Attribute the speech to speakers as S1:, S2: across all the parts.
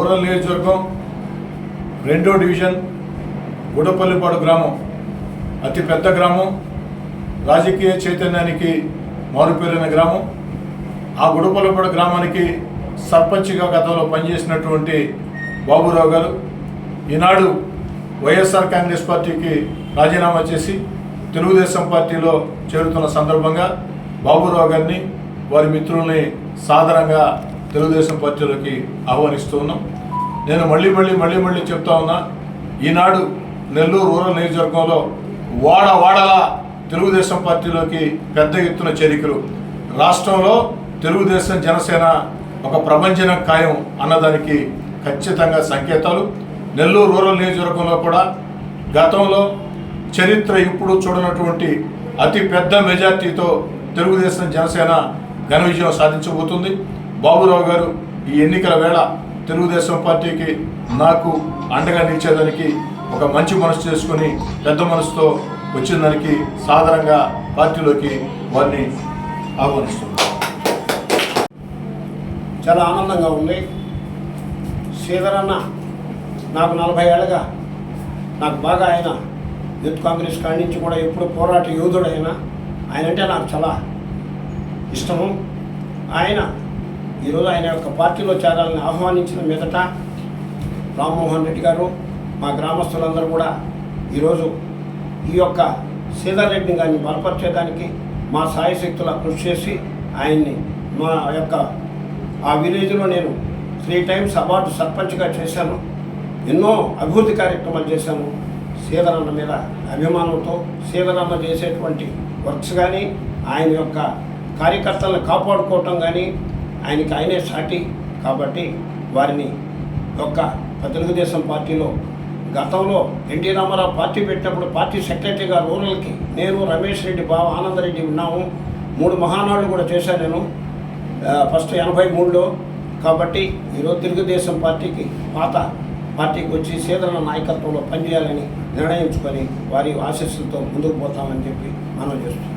S1: Rural నియోజకవర్గం రెండో division గుడపల్లిపాడు గ్రామం. అతి పెద్ద గ్రామం. రాజకీయ చైతన్యానికి మారుపేరైన గ్రామం. ఆ గుడపల్లిపాడు గ్రామానికి సర్పంచ్గా గతంలో పనిచేసినటువంటి బాబురావు గారు ఈనాడు వైఎస్ఆర్ కాంగ్రెస్ పార్టీకి రాజీనామా చేసి తెలుగుదేశం పార్టీలో చేరుతున్న సందర్భంగా బాబురావు గారిని వారి మిత్రుల్ని సాధారణంగా తెలుగుదేశం పార్టీలోకి ఆహ్వానిస్తూ ఉన్నాం నేను మళ్ళీ మళ్ళీ మళ్ళీ మళ్ళీ చెప్తా ఉన్నా ఈనాడు నెల్లూరు రూరల్ నియోజకవర్గంలో వాడ వాడలా తెలుగుదేశం పార్టీలోకి పెద్ద ఎత్తున చేరికలు. రాష్ట్రంలో తెలుగుదేశం జనసేన ఒక ప్రపంచం ఖాయం అన్నదానికి ఖచ్చితంగా సంకేతాలు. నెల్లూరు రూరల్ నియోజకవర్గంలో కూడా గతంలో చరిత్ర ఇప్పుడు చూడనటువంటి అతి పెద్ద మెజార్టీతో తెలుగుదేశం జనసేన ఘన విజయం సాధించబోతుంది. బాబురావు గారు ఈ ఎన్నికల వేళ తెలుగుదేశం పార్టీకి నాకు అండగా నిలిచేదానికి ఒక మంచి మనసు చేసుకుని పెద్ద మనసుతో వచ్చిన దానికి సాధారణంగా పార్టీలోకి వారిని ఆహ్వానిస్తున్నాను.
S2: చాలా ఆనందంగా ఉంది. శ్రీధరన్న నాకు నలభై ఏళ్ళగా నాకు బాగా ఆయన యూత్ కాంగ్రెస్ కాడి నుంచి కూడా ఎప్పుడు పోరాట యోధుడైనా. ఆయన అంటే నాకు చాలా ఇష్టము. ఆయన ఈరోజు ఆయన యొక్క పార్టీలో చేరాలని ఆహ్వానించిన మీదట రామ్మోహన్ రెడ్డి గారు మా గ్రామస్తులందరూ కూడా ఈరోజు ఈ యొక్క సీతారెడ్డిని రెడ్డిని గారిని బలపరిచేదానికి మా సాయశక్తుల కృషి చేసి ఆయన్ని మా యొక్క ఆ విలేజ్లో నేను త్రీ టైమ్స్ అవార్డు సర్పంచ్గా చేశాను. ఎన్నో అభివృద్ధి కార్యక్రమాలు చేశాను. సీదరన్న మీద అభిమానంతో సీదరన్న చేసేటువంటి వర్క్స్ కానీ ఆయన యొక్క కార్యకర్తలను కాపాడుకోవటం కానీ ఆయనకి ఆయనే సాటి కాబట్టి వారిని యొక్క తెలుగుదేశం పార్టీలో గతంలో ఎన్టీ రామారావు పార్టీ పెట్టినప్పుడు పార్టీ సెక్రటరీగా రూరల్కి నేను రమేష్ రెడ్డి బావ ఆనందరెడ్డి ఉన్నాము. మూడు మహానాడు కూడా చేశాను నేను. ఫస్ట్ ఎనభై మూడులో. కాబట్టి ఈరోజు తెలుగుదేశం పార్టీకి పాత పార్టీకి వచ్చి సీదరణ నాయకత్వంలో పనిచేయాలని నిర్ణయించుకొని వారి ఆశీస్సులతో ముందుకు పోతామని చెప్పి మనం చేస్తున్నాం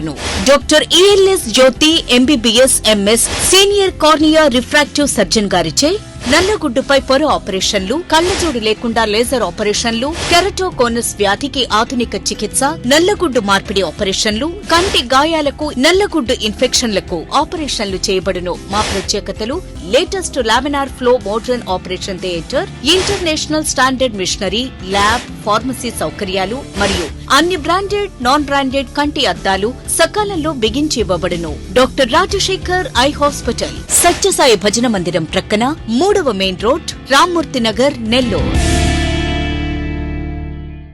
S3: చేయబడును doctor ELS Jyothi MBBS MS senior cornea refractive surgeon గారిచే నల్లగుడ్డుపై పొర ఆపరేషన్లు కళ్ళజోడు లేకుండా లేజర్ ఆపరేషన్లు కెరటోకోనస్ వ్యాధికి ఆధునిక చికిత్స నల్లగుడ్డు మార్పిడి ఆపరేషన్లు కంటి గాయాలకు నల్లగుడ్డు ఇన్ఫెక్షన్లకు ఆపరేషన్లు చేయబడును. మా ప్రత్యేకతలు latest laminar flow modern operation theatre international standard machinery lab pharmacy సౌకర్యాలు మరియు అన్ని బ్రాండెడ్ నాన్ బ్రాండెడ్ కంటి అద్దాలు సకాలంలో బిగించివ్వబడును doctor Rajasekhar eye hospital Sathya Sai భజన మందిరం ప్రక్కన మూడవ మెయిన్ రోడ్ రామ్మూర్తి నగర్ నెల్లూరు.